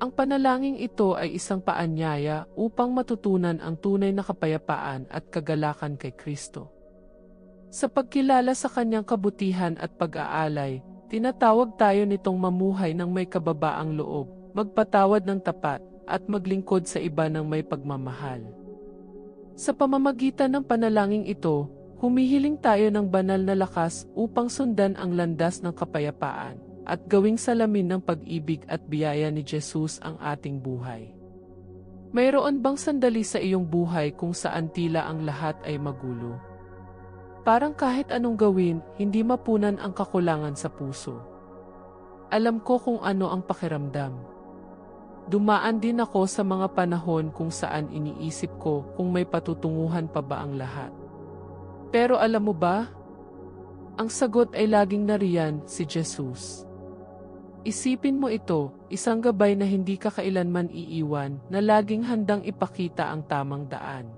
Ang panalangin ito ay isang paanyaya upang matutunan ang tunay na kapayapaan at kagalakan kay Kristo. Sa pagkilala sa kanyang kabutihan at pag-aalay, tinatawag tayo nitong mamuhay ng may kababaang loob, magpatawad ng tapat, at maglingkod sa iba ng may pagmamahal. Sa pamamagitan ng panalangin ito, humihiling tayo ng banal na lakas upang sundan ang landas ng kapayapaan at gawing salamin ng pag-ibig at biyaya ni Jesus ang ating buhay. Mayroon bang sandali sa iyong buhay kung saan tila ang lahat ay magulo? Parang kahit anong gawin, hindi mapunan ang kakulangan sa puso. Alam ko kung ano ang pakiramdam. Dumaan din ako sa mga panahon kung saan iniisip ko kung may patutunguhan pa ba ang lahat. Pero alam mo ba? Ang sagot ay laging nariyan si Jesus. Isipin mo ito, isang gabay na hindi ka kailanman iiwan na laging handang ipakita ang tamang daan.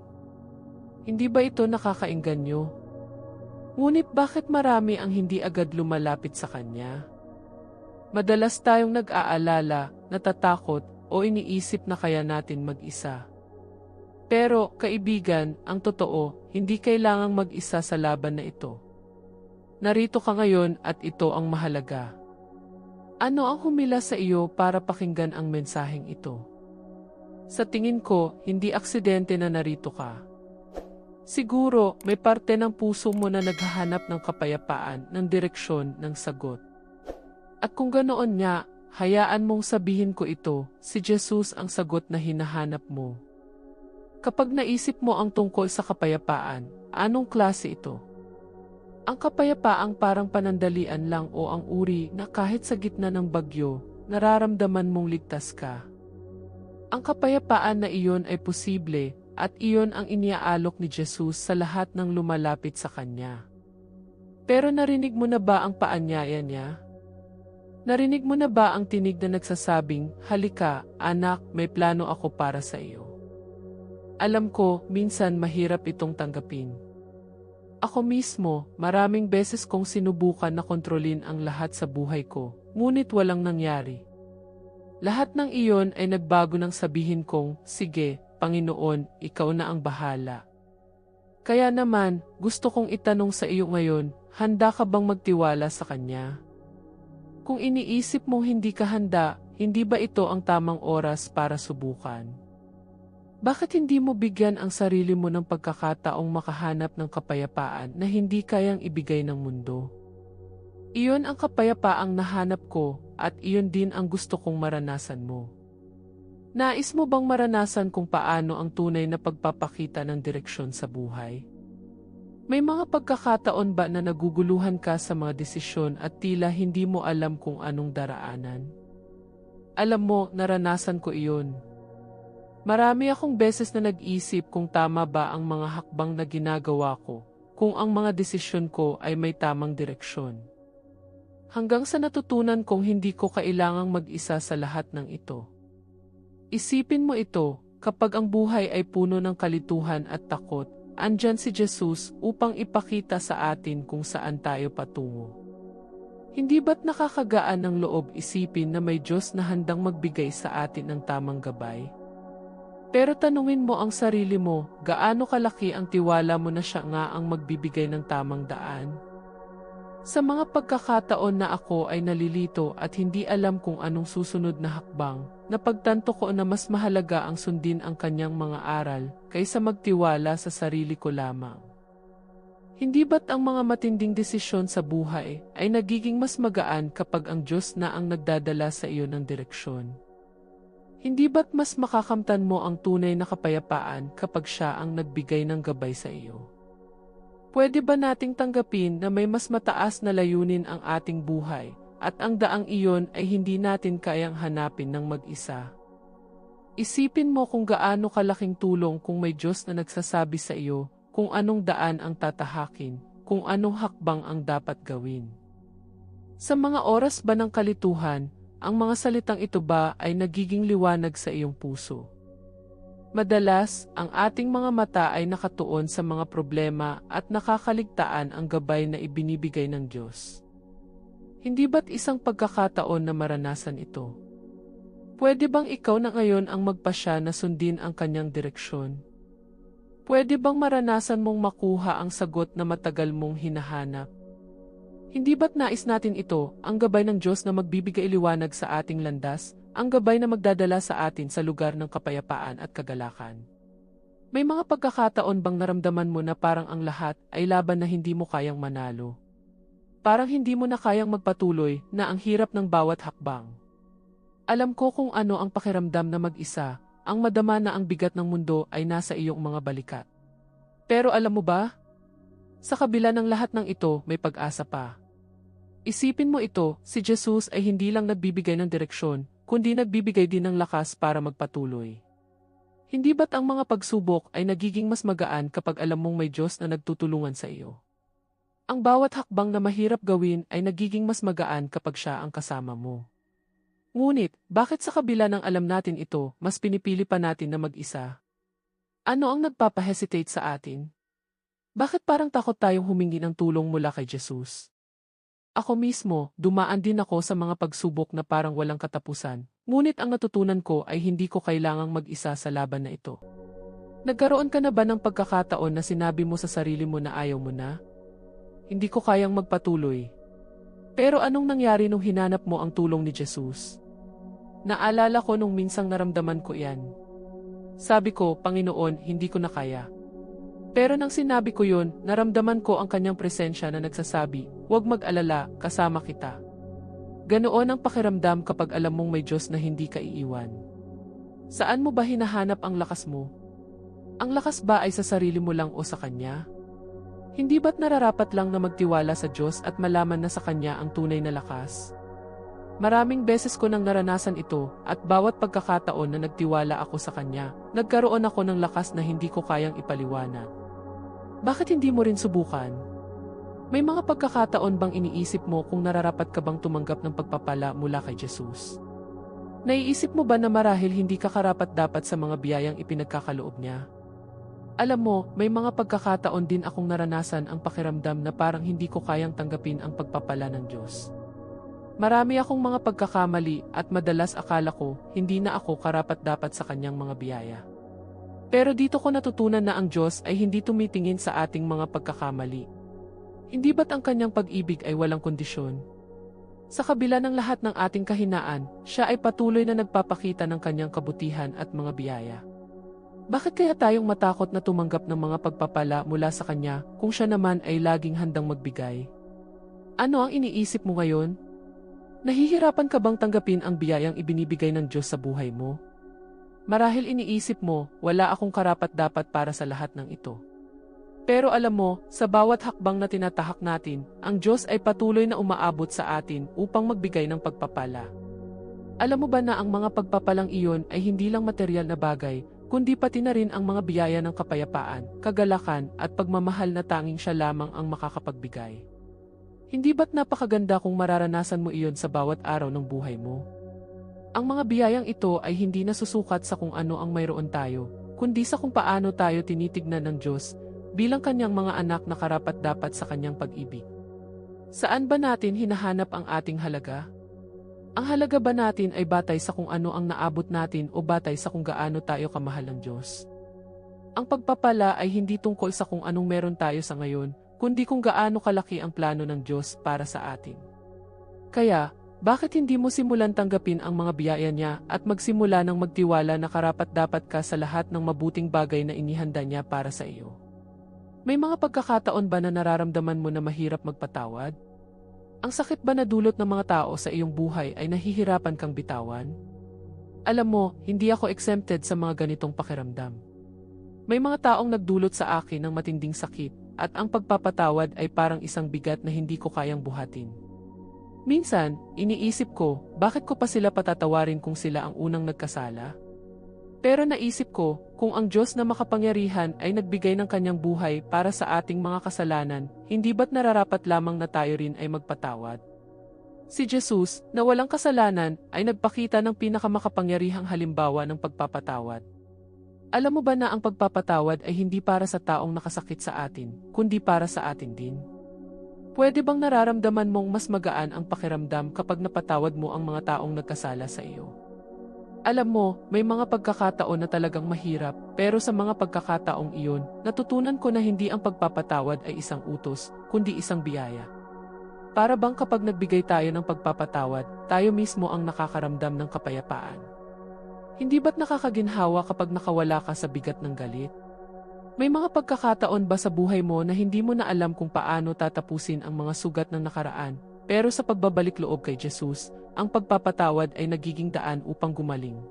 Hindi ba ito nakakainganyo? Ngunit bakit marami ang hindi agad lumalapit sa Kanya? Madalas tayong nag-aalala, natatakot, o iniisip na kaya natin mag-isa. Pero, kaibigan, ang totoo, hindi kailangang mag-isa sa laban na ito. Narito ka ngayon at ito ang mahalaga. Ano ang humila sa iyo para pakinggan ang mensaheng ito? Sa tingin ko, hindi aksidente na narito ka. Siguro, may parte ng puso mo na naghahanap ng kapayapaan ng direksyon ng sagot. At kung ganoon nga, hayaan mong sabihin ko ito, si Jesus ang sagot na hinahanap mo. Kapag naisip mo ang tungkol sa kapayapaan, anong klase ito? Ang kapayapaang parang panandalian lang o ang uri na kahit sa gitna ng bagyo, nararamdaman mong ligtas ka. Ang kapayapaan na iyon ay posible at iyon ang iniaalok ni Jesus sa lahat ng lumalapit sa Kanya. Pero narinig mo na ba ang paanyaya niya? Narinig mo na ba ang tinig na nagsasabing, Halika, anak, may plano ako para sa iyo? Alam ko, minsan mahirap itong tanggapin. Ako mismo, maraming beses kong sinubukan na kontrolin ang lahat sa buhay ko, ngunit walang nangyari. Lahat ng iyon ay nagbago ng sabihin kong, sige, Panginoon, ikaw na ang bahala. Kaya naman, gusto kong itanong sa iyo ngayon, handa ka bang magtiwala sa Kanya? Kung iniisip mong hindi ka handa, hindi ba ito ang tamang oras para subukan? Bakit hindi mo bigyan ang sarili mo ng pagkakataong makahanap ng kapayapaan na hindi kayang ibigay ng mundo? Iyon ang kapayapaang nahanap ko at iyon din ang gusto kong maranasan mo. Nais mo bang maranasan kung paano ang tunay na pagpapakita ng direksyon sa buhay? May mga pagkakataon ba na naguguluhan ka sa mga desisyon at tila hindi mo alam kung anong daraanan? Alam mo, naranasan ko iyon. Marami akong beses na nag-isip kung tama ba ang mga hakbang na ginagawa ko, kung ang mga desisyon ko ay may tamang direksyon. Hanggang sa natutunan kong hindi ko kailangang mag-isa sa lahat ng ito. Isipin mo ito, kapag ang buhay ay puno ng kalituhan at takot, andyan si Jesus upang ipakita sa atin kung saan tayo patungo. Hindi ba't nakakagaan ng loob isipin na may Diyos na handang magbigay sa atin ng tamang gabay? Pero tanungin mo ang sarili mo, gaano kalaki ang tiwala mo na siya nga ang magbibigay ng tamang daan? Sa mga pagkakataon na ako ay nalilito at hindi alam kung anong susunod na hakbang, napagtanto ko na mas mahalaga ang sundin ang kanyang mga aral kaysa magtiwala sa sarili ko lamang. Hindi ba't ang mga matinding desisyon sa buhay ay nagiging mas magaan kapag ang Diyos na ang nagdadala sa iyo ng direksyon? Hindi ba't mas makakamtan mo ang tunay na kapayapaan kapag siya ang nagbigay ng gabay sa iyo? Pwede ba nating tanggapin na may mas mataas na layunin ang ating buhay at ang daang iyon ay hindi natin kayang hanapin ng mag-isa? Isipin mo kung gaano kalaking tulong kung may Diyos na nagsasabi sa iyo kung anong daan ang tatahakin, kung anong hakbang ang dapat gawin. Sa mga oras ba ng kalituhan, ang mga salitang ito ba ay nagiging liwanag sa iyong puso? Madalas, ang ating mga mata ay nakatuon sa mga problema at nakakaligtaan ang gabay na ibinibigay ng Diyos. Hindi ba't isang pagkakataon na maranasan ito? Pwede bang ikaw na ngayon ang magpasya na sundin ang kanyang direksyon? Pwede bang maranasan mong makuha ang sagot na matagal mong hinahanap? Hindi ba't nais natin ito, ang gabay ng Diyos na magbibigay liwanag sa ating landas, ang gabay na magdadala sa atin sa lugar ng kapayapaan at kagalakan? May mga pagkakataon bang naramdaman mo na parang ang lahat ay laban na hindi mo kayang manalo? Parang hindi mo na kayang magpatuloy na ang hirap ng bawat hakbang. Alam ko kung ano ang pakiramdam na mag-isa, ang madama na ang bigat ng mundo ay nasa iyong mga balikat. Pero alam mo ba? Sa kabila ng lahat ng ito, may pag-asa pa. Isipin mo ito, si Jesus ay hindi lang nagbibigay ng direksyon, kundi nagbibigay din ng lakas para magpatuloy. Hindi ba't ang mga pagsubok ay nagiging mas magaan kapag alam mong may Diyos na nagtutulungan sa iyo? Ang bawat hakbang na mahirap gawin ay nagiging mas magaan kapag siya ang kasama mo. Ngunit, bakit sa kabila ng alam natin ito, mas pinipili pa natin na mag-isa? Ano ang nagpapahesitate sa atin? Bakit parang takot tayong humingi ng tulong mula kay Jesus? Ako mismo, dumaan din ako sa mga pagsubok na parang walang katapusan, ngunit ang natutunan ko ay hindi ko kailangang mag-isa sa laban na ito. Nagkaroon ka na ba ng pagkakataon na sinabi mo sa sarili mo na ayaw mo na? Hindi ko kayang magpatuloy. Pero anong nangyari nung hinanap mo ang tulong ni Jesus? Naalala ko nung minsang naramdaman ko yan. Sabi ko, Panginoon, hindi ko na kaya. Pero nang sinabi ko yun, naramdaman ko ang kanyang presensya na nagsasabi, huwag mag-alala, kasama kita. Ganoon ang pakiramdam kapag alam mong may Diyos na hindi ka iiwan. Saan mo ba hinahanap ang lakas mo? Ang lakas ba ay sa sarili mo lang o sa Kanya? Hindi ba't nararapat lang na magtiwala sa Diyos at malaman na sa Kanya ang tunay na lakas? Maraming beses ko nang naranasan ito at bawat pagkakataon na nagtiwala ako sa Kanya, nagkaroon ako ng lakas na hindi ko kayang ipaliwanag. Bakit hindi mo rin subukan? May mga pagkakataon bang iniisip mo kung nararapat ka bang tumanggap ng pagpapala mula kay Jesus? Naiisip mo ba na marahil hindi ka karapat dapat sa mga biyayang ipinagkakaloob niya? Alam mo, may mga pagkakataon din akong naranasan ang pakiramdam na parang hindi ko kayang tanggapin ang pagpapala ng Diyos. Marami akong mga pagkakamali at madalas akala ko hindi na ako karapat dapat sa kanyang mga biyaya. Pero dito ko natutunan na ang Diyos ay hindi tumitingin sa ating mga pagkakamali. Hindi ba't ang kanyang pag-ibig ay walang kondisyon? Sa kabila ng lahat ng ating kahinaan, siya ay patuloy na nagpapakita ng kanyang kabutihan at mga biyaya. Bakit kaya tayong matakot na tumanggap ng mga pagpapala mula sa kanya kung siya naman ay laging handang magbigay? Ano ang iniisip mo ngayon? Nahihirapan ka bang tanggapin ang biyayang ibinibigay ng Diyos sa buhay mo? Marahil iniisip mo, wala akong karapat-dapat para sa lahat ng ito. Pero alam mo, sa bawat hakbang na tinatahak natin, ang Diyos ay patuloy na umaabot sa atin upang magbigay ng pagpapala. Alam mo ba na ang mga pagpapalang iyon ay hindi lang material na bagay, kundi pati na rin ang mga biyaya ng kapayapaan, kagalakan at pagmamahal na tanging siya lamang ang makakapagbigay. Hindi ba't napakaganda kung mararanasan mo iyon sa bawat araw ng buhay mo? Ang mga biyayang ito ay hindi nasusukat sa kung ano ang mayroon tayo, kundi sa kung paano tayo tinitignan ng Diyos bilang kanyang mga anak na karapat dapat sa kanyang pag-ibig. Saan ba natin hinahanap ang ating halaga? Ang halaga ba natin ay batay sa kung ano ang naabot natin o batay sa kung gaano tayo kamahal ng Diyos? Ang pagpapala ay hindi tungkol sa kung anong meron tayo sa ngayon, kundi kung gaano kalaki ang plano ng Diyos para sa atin. Kaya, bakit hindi mo simulan tanggapin ang mga biyaya niya at magsimula ng magtiwala na karapat dapat ka sa lahat ng mabuting bagay na inihanda niya para sa iyo? May mga pagkakataon ba na nararamdaman mo na mahirap magpatawad? Ang sakit ba na dulot ng mga tao sa iyong buhay ay nahihirapan kang bitawan? Alam mo, hindi ako exempted sa mga ganitong pakiramdam. May mga taong nagdulot sa akin ng matinding sakit at ang pagpapatawad ay parang isang bigat na hindi ko kayang buhatin. Minsan, iniisip ko, bakit ko pa sila patatawarin kung sila ang unang nagkasala? Pero naisip ko, kung ang Diyos na makapangyarihan ay nagbigay ng kanyang buhay para sa ating mga kasalanan, hindi ba't nararapat lamang na tayo rin ay magpatawad? Si Jesus, na walang kasalanan, ay nagpakita ng pinakamakapangyarihang halimbawa ng pagpapatawad. Alam mo ba na ang pagpapatawad ay hindi para sa taong nakasakit sa atin, kundi para sa atin din? Pwede bang nararamdaman mong mas magaan ang pakiramdam kapag napatawad mo ang mga taong nagkasala sa iyo? Alam mo, may mga pagkakataon na talagang mahirap, pero sa mga pagkakataong iyon, natutunan ko na hindi ang pagpapatawad ay isang utos, kundi isang biyaya. Para bang kapag nagbigay tayo ng pagpapatawad, tayo mismo ang nakakaramdam ng kapayapaan. Hindi ba't nakakaginhawa kapag nakawala ka sa bigat ng galit? May mga pagkakataon ba sa buhay mo na hindi mo na alam kung paano tatapusin ang mga sugat ng nakaraan, pero sa pagbabalik loob kay Jesus, ang pagpapatawad ay nagiging daan upang gumaling.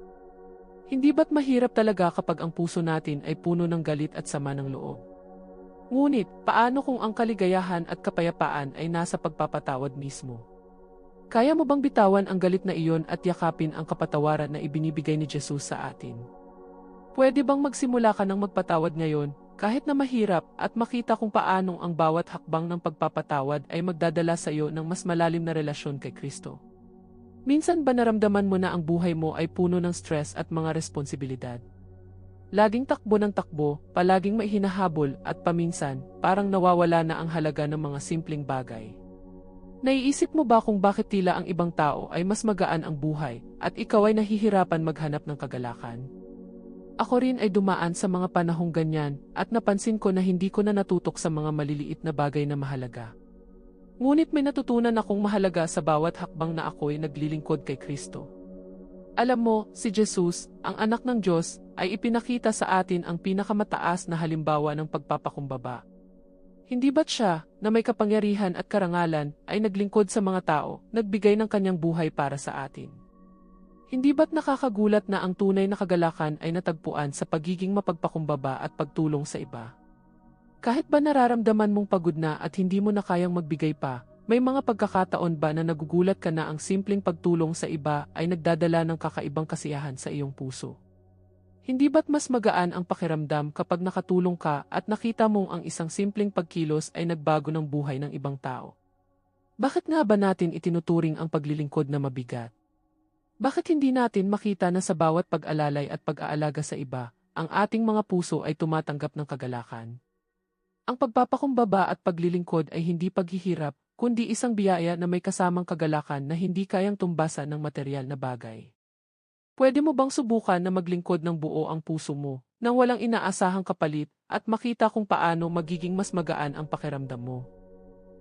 Hindi ba't mahirap talaga kapag ang puso natin ay puno ng galit at sama ng loob? Ngunit, paano kung ang kaligayahan at kapayapaan ay nasa pagpapatawad mismo? Kaya mo bang bitawan ang galit na iyon at yakapin ang kapatawaran na ibinibigay ni Jesus sa atin? Pwede bang magsimula ka ng magpatawad ngayon, kahit na mahirap, at makita kung paanong ang bawat hakbang ng pagpapatawad ay magdadala sa iyo ng mas malalim na relasyon kay Kristo? Minsan ba naramdaman mo na ang buhay mo ay puno ng stress at mga responsibilidad? Laging takbo ng takbo, palaging may hinahabol at paminsan, parang nawawala na ang halaga ng mga simpleng bagay. Naiisip mo ba kung bakit tila ang ibang tao ay mas magaan ang buhay at ikaw ay nahihirapan maghanap ng kagalakan? Ako rin ay dumaan sa mga panahong ganyan at napansin ko na hindi ko na natutok sa mga maliliit na bagay na mahalaga. Ngunit may natutunan akong mahalaga sa bawat hakbang na ako'y naglilingkod kay Kristo. Alam mo, si Jesus, ang anak ng Diyos, ay ipinakita sa atin ang pinakamataas na halimbawa ng pagpapakumbaba. Hindi ba't siya, na may kapangyarihan at karangalan, ay naglingkod sa mga tao, nagbigay ng kanyang buhay para sa atin? Hindi ba't nakakagulat na ang tunay na kagalakan ay natagpuan sa pagiging mapagpakumbaba at pagtulong sa iba? Kahit ba nararamdaman mong pagod na at hindi mo na kayang magbigay pa, may mga pagkakataon ba na nagugulat ka na ang simpleng pagtulong sa iba ay nagdadala ng kakaibang kasiyahan sa iyong puso? Hindi ba't mas magaan ang pakiramdam kapag nakatulong ka at nakita mong ang isang simpleng pagkilos ay nagbago ng buhay ng ibang tao? Bakit nga ba natin itinuturing ang paglilingkod na mabigat? Bakit hindi natin makita na sa bawat pag-alalay at pag-aalaga sa iba, ang ating mga puso ay tumatanggap ng kagalakan? Ang pagpapakumbaba at paglilingkod ay hindi paghihirap, kundi isang biyaya na may kasamang kagalakan na hindi kayang tumbasan ng material na bagay. Pwede mo bang subukan na maglingkod ng buo ang puso mo, nang walang inaasahang kapalit, at makita kung paano magiging mas magaan ang pakiramdam mo?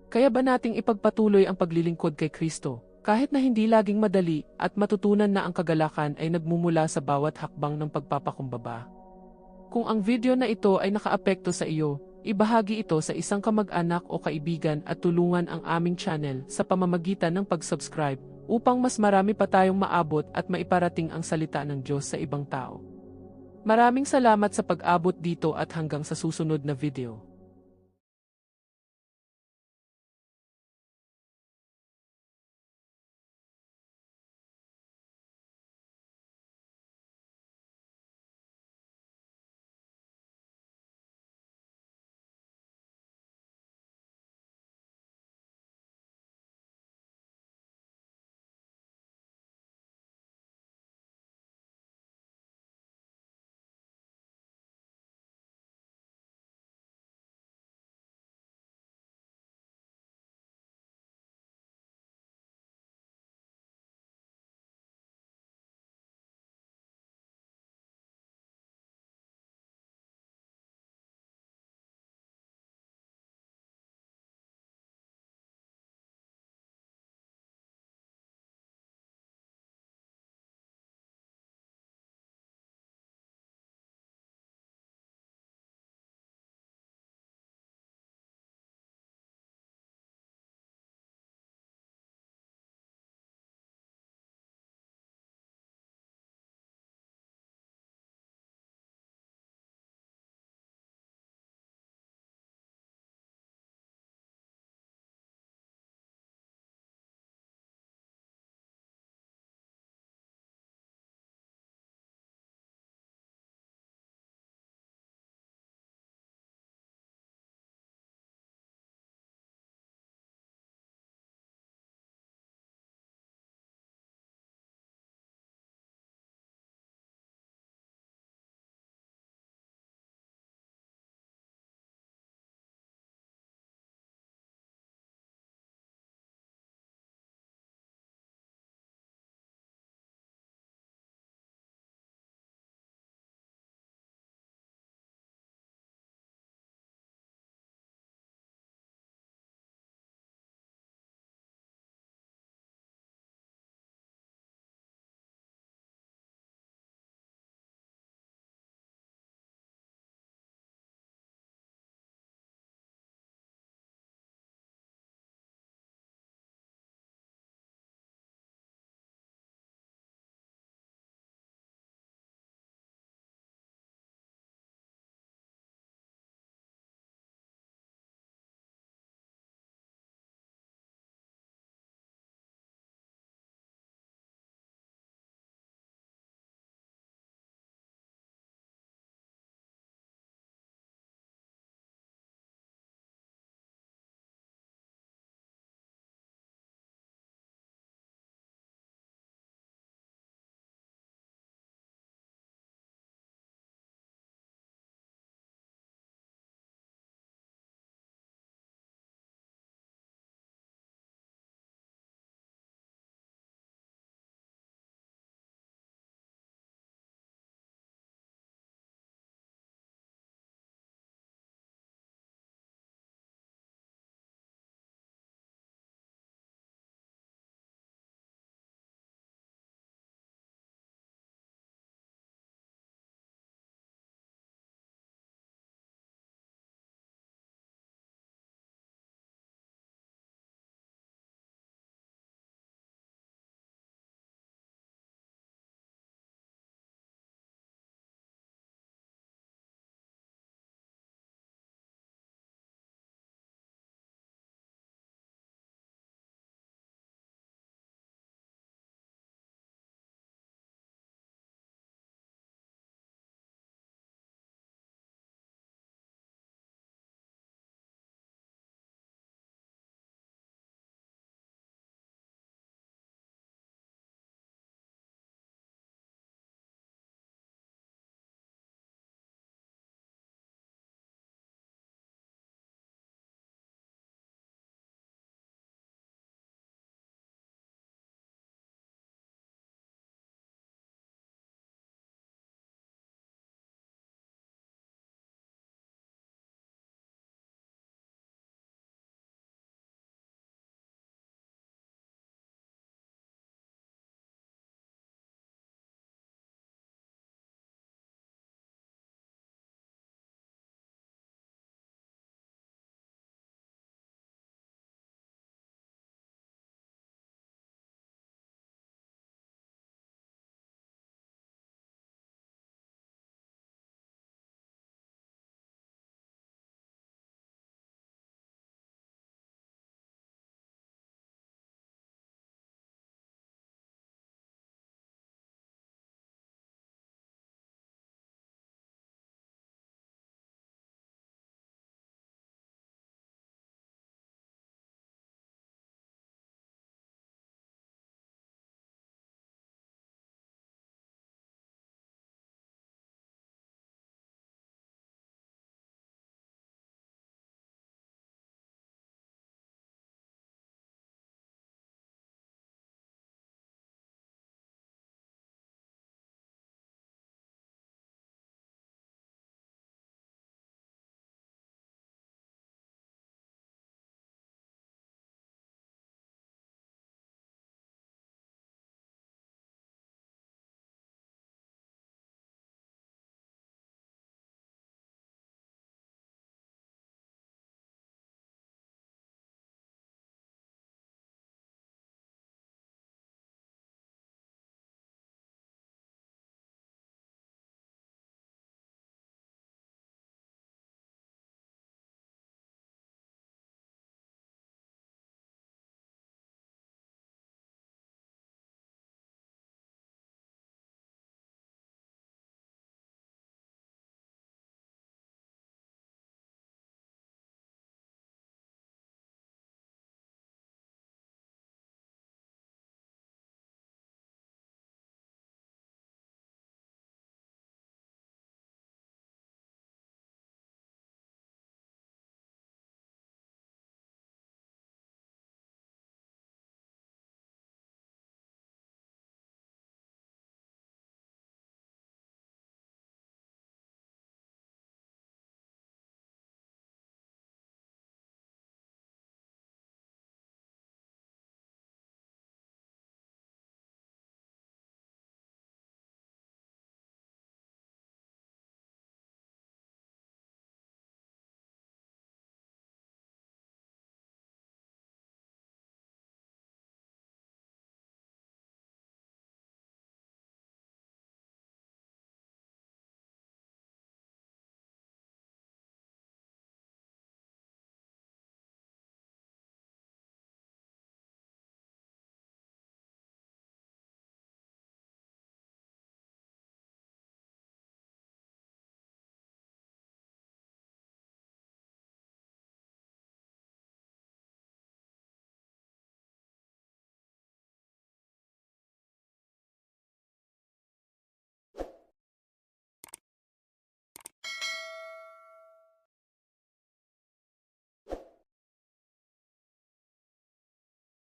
Kaya ba nating ipagpatuloy ang paglilingkod kay Kristo, kahit na hindi laging madali at matutunan na ang kagalakan ay nagmumula sa bawat hakbang ng pagpapakumbaba? Kung ang video na ito ay nakaapekto sa iyo, ibahagi ito sa isang kamag-anak o kaibigan at tulungan ang aming channel sa pamamagitan ng pag-subscribe upang mas marami pa tayong maabot at maiparating ang salita ng Diyos sa ibang tao. Maraming salamat sa pag-abot dito at hanggang sa susunod na video.